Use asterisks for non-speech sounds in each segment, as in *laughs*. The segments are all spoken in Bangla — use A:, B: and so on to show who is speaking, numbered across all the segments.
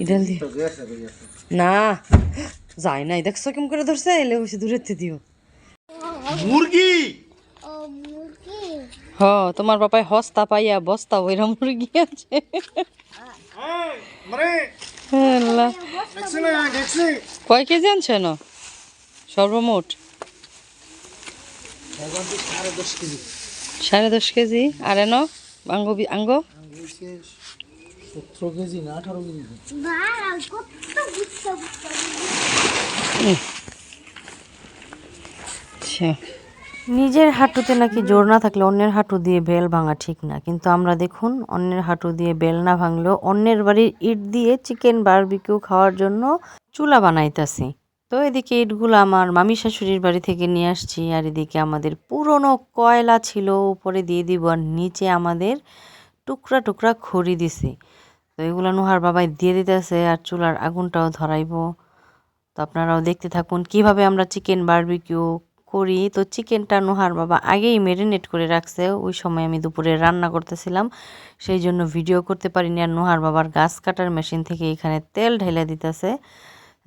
A: ইডাল দিও না যায় নাই দেখছ কেমন করে ধরছে এলে বসে দূরের থেকে দিও।
B: মুরগি?
A: হ তোমার বাপায় হস্তা পাইয়া বস্তা ওইরা মুরগি আছে। কয় কেজি আনছে না সর্বমোট?
B: সাড়ে দশ কেজি।
A: সাড়ে দশ কেজি। আর এন? আঙ্গ বি- আঙ্গ?
B: সতেরো কেজি না আঠারো কেজি
C: নিজের হাঁটুতে নাকি জোর না থাকলে অন্যের হাঁটু দিয়ে বেল ভাঙা ঠিক না, কিন্তু আমরা দেখুন অন্যের হাঁটু দিয়ে বেল না ভাঙলেও অন্যের বাড়ির ইট দিয়ে চিকেন বারবিকিউ খাওয়ার জন্য চুলা বানাইতাছি। তো এদিকে ইটগুলো আমার মামি শাশুড়ির বাড়ি থেকে নিয়ে আসছি, আর এদিকে আমাদের পুরনো কয়লা ছিল, উপরে দিয়ে দিব আর নিচে আমাদের টুকরা টুকরা খড়ি দিছি। তো এগুলো নুহার বাবাই দিয়ে দিতেছে আর চুলার আগুনটাও ধরাইবো। তো আপনারাও দেখতে থাকুন কীভাবে আমরা চিকেন বারবিকিউ করি। তো চিকেনটা নোহার বাবা আগেই মেরিনেট করে রাখছে। ওই সময় আমি দুপুরে রান্না করতেছিলাম, সেই জন্য ভিডিও করতে পারিনি আর নোহার বাবার গাছ কাটার মেশিন থেকে এখানে তেল ঢেলে দিতেছে,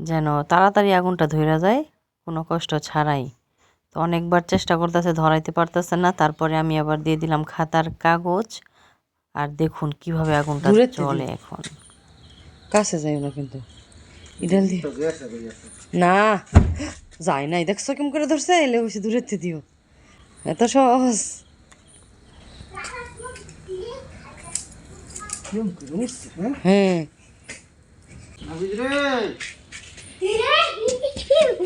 C: যেন তাড়াতাড়ি আগুনটা ধরা যায়, কোনো কষ্ট ছাড়াই। তো অনেকবার চেষ্টা করতেছে, ধরাইতে পারতেছে না। তারপরে আমি আবার দিয়ে দিলাম খাতার কাগজ। আর দেখুন কীভাবে আগুনটা
A: থেকে।
C: চলে এখন।
A: কাছে যাই না কিন্তু। ইডাল দিও না যায় নাই। দেখছ কেমন করে ধরছে? এলে বসে দূরের থেকে দিও। এত সহজ।
B: হ্যাঁ?
A: হ্যাঁ।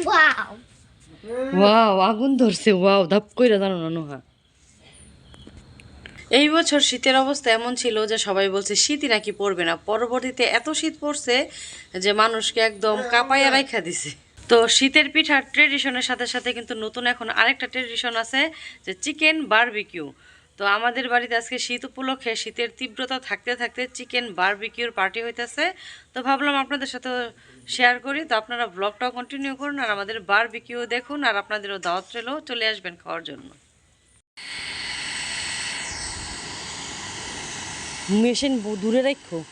D: ওয়াও
A: ওয়াও *laughs* আগুন ধরছে। ওয়াও ধাপ কইরা জানো না নোহা। এই বছর শীতের অবস্থা এমন ছিল যে সবাই বলছে, শীতই নাকি পড়বে না। পরবর্তীতে এত শীত পড়ছে যে মানুষকে একদম কাঁপাইয়া রাইখা দিছে। তো শীতের পিঠার ট্রেডিশনের সাথে সাথে কিন্তু নতুন এখন আরেকটা ট্রেডিশন আছে যে চিকেন বারবিকিউ তো আমাদের বাড়িতে আজকে শীত উপলক্ষে শীতের তীব্রতা থাকতে থাকতে চিকেন বারবিকিউর পার্টি হইতেছে। তো ভাবলাম আপনাদের সাথে শেয়ার করি। তো আপনারা ব্লগটাও কন্টিনিউ করুন আর আমাদের বারবিকিউ দেখুন আর আপনাদেরও দাওয়াত রইলেও চলে আসবেন খাওয়ার জন্য। মেশিন দূরে রাখো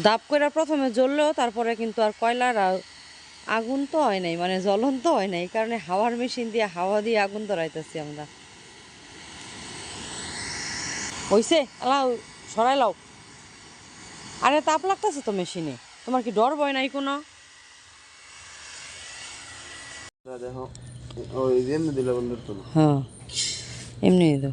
A: দাপ করে প্রথমে জ্বললেও তারপরে কিন্তু আর কয়লার আগুন তো হয় নাই মানে জ্বলন্ত হয় নাই কারণে হাওয়ার মেশিন দিয়ে হাওয়া দিয়ে আগুন ধরাইতেছি আমরা। হইছে? লাও সরাই লাও। আরে তাপ লাগতেছে তো মেশিনে তোমার কি ডর ভয় নাই কোনো?
B: দেখো ওই দিলে
A: হ্যাঁ এমনি
B: এবার?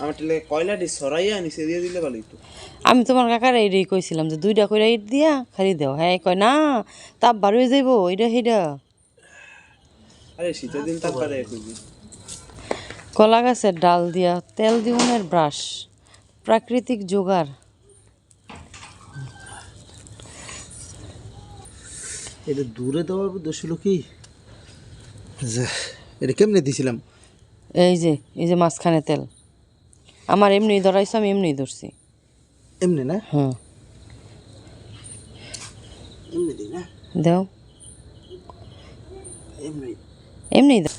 B: আমার টেলে কয়লাটি সরাইয়া নিচে দিয়ে দিলে ভালোই তো
A: আমি তোমার কাকার এইটাই কইছিলাম যে দুইটা কইরা ইট দিয়া খালি দাও। হ্যাঁ কয় না তাপ বার হয়ে যাইব এটা সেইটা
B: আরে শীতের দিন তারপরে খুঁজি
A: কলা গাছের ডাল দিয়া তেল দিউনের ব্রাশ প্রাকৃতিক জোগাড়।
B: এটা দূরে দেওয়ার দোষ হলো কি? যে, এটা কেমনে দিছিলাম?
A: এই যে এই যে মাঝখানে তেল। আমার এমনি ধরাইছো আমি এমনি ধরছি।
B: এমনি না?
A: হ্যাঁ
B: এমনি দিই না?
A: দাও।
B: এমনি।
A: এমনি দাও।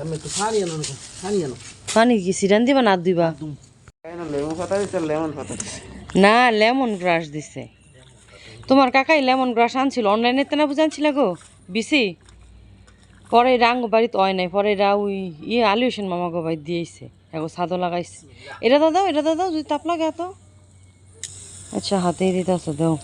B: আমি একটু পানি আনো পানি আনো।
A: পানি কি সিরান দিবা না দিবা?
B: কেন লেমন পাতা দিচ্ছে লেমন পাতা
A: না লেমন গ্রাস দিছে। তোমার কাকাই লেমন গ্রাস আনছিল অনলাইনে তেনা বুঝে আনছিল গো? বিসি? পরে রাঙ্গ বাড়িতে হয় নাই, পরে রা ওই ইয়ে আলু হোসেন মামা গো দিয়েছে এগো সাদও লাগাইছে। এটা দাও দাও, এটা দাও দাও, যদি তাপ লাগে এত আচ্ছা হাতেই দিতে আসো দাও।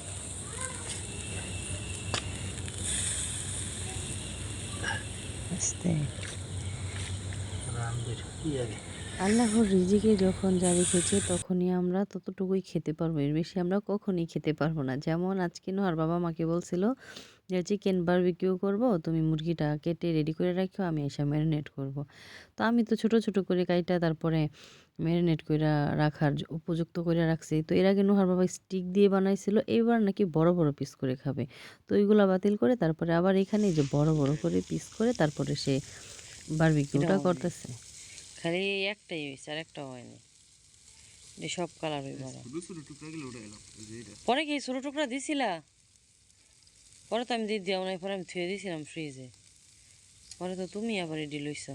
C: আল্লাহর রিজিকে যখন যা রেখেছে, তখনই আমরা ততটুকুই খেতে পারব। এর বেশি আমরা কখনই খেতে পারব না। যেমন আজকে নোহার বাবা মাকে বলছিল যে চিকেন বারবিকিউ করব তুমি মুরগিটা কেটে রেডি করে রাখো আমি এসে ম্যারিনেট করব। তো আমি তো ছোট ছোট করে কাইটা তারপরে ম্যারিনেট করে রাখার উপযুক্ত করে রাখছি। তো এর আগে নুহার বাবা স্টিক দিয়ে বানাইছিল এইবার নাকি বড় বড় পিস করে খাবে। তো ওইগুলো বাতিল করে তারপরে আবার এখানে যে বড় বড় করে পিস করে তারপরে সে বারবিকিউটা করতেছে।
A: খালি একটাই হয়েছে আর একটা হয়নি। সব কালার হয়ে বড় পরে কি ছোটো টুকরা দিছিলা? পরে তো আমি দিয়ে দেওয়া নাই পরে আমি থুয়ে দিয়েছিলাম ফ্রিজে পরে তো তুমি আবার এডি লইছ।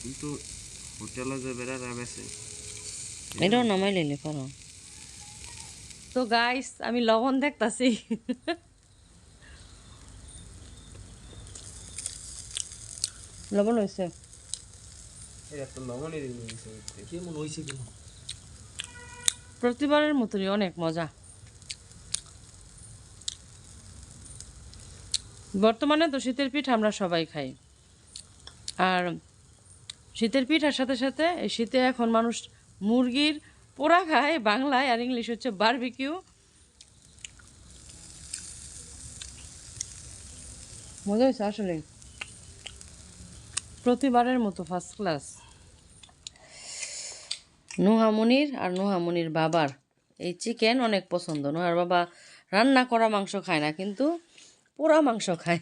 E: কিন্তু হোটেলে যে বেড়ারা বেছে
A: এটাও নামাই লইলে পারো। তো গাইস আমি লবণ দেখতাছি। লবণ হয়েছে
E: এটা তো লবণই দিন
B: কেমন
A: প্রতিবারের মতনই অনেক মজা। বর্তমানে তো শীতের পিঠ আমরা সবাই খাই। আর শীতের পিঠার সাথে সাথে শীতে এখন মানুষ মুরগির পোড়া খায় বাংলায়, আর ইংলিশ হচ্ছে বারবিকিউ মজা হয়েছে আসলে। প্রতিবারের মতো ফার্স্ট ক্লাস নুহামনির আর নুহামনির বাবার। এই চিকেন অনেক পছন্দ। নুহার বাবা রান্না করা মাংস খায় না, কিন্তু পোড়া মাংস খায়।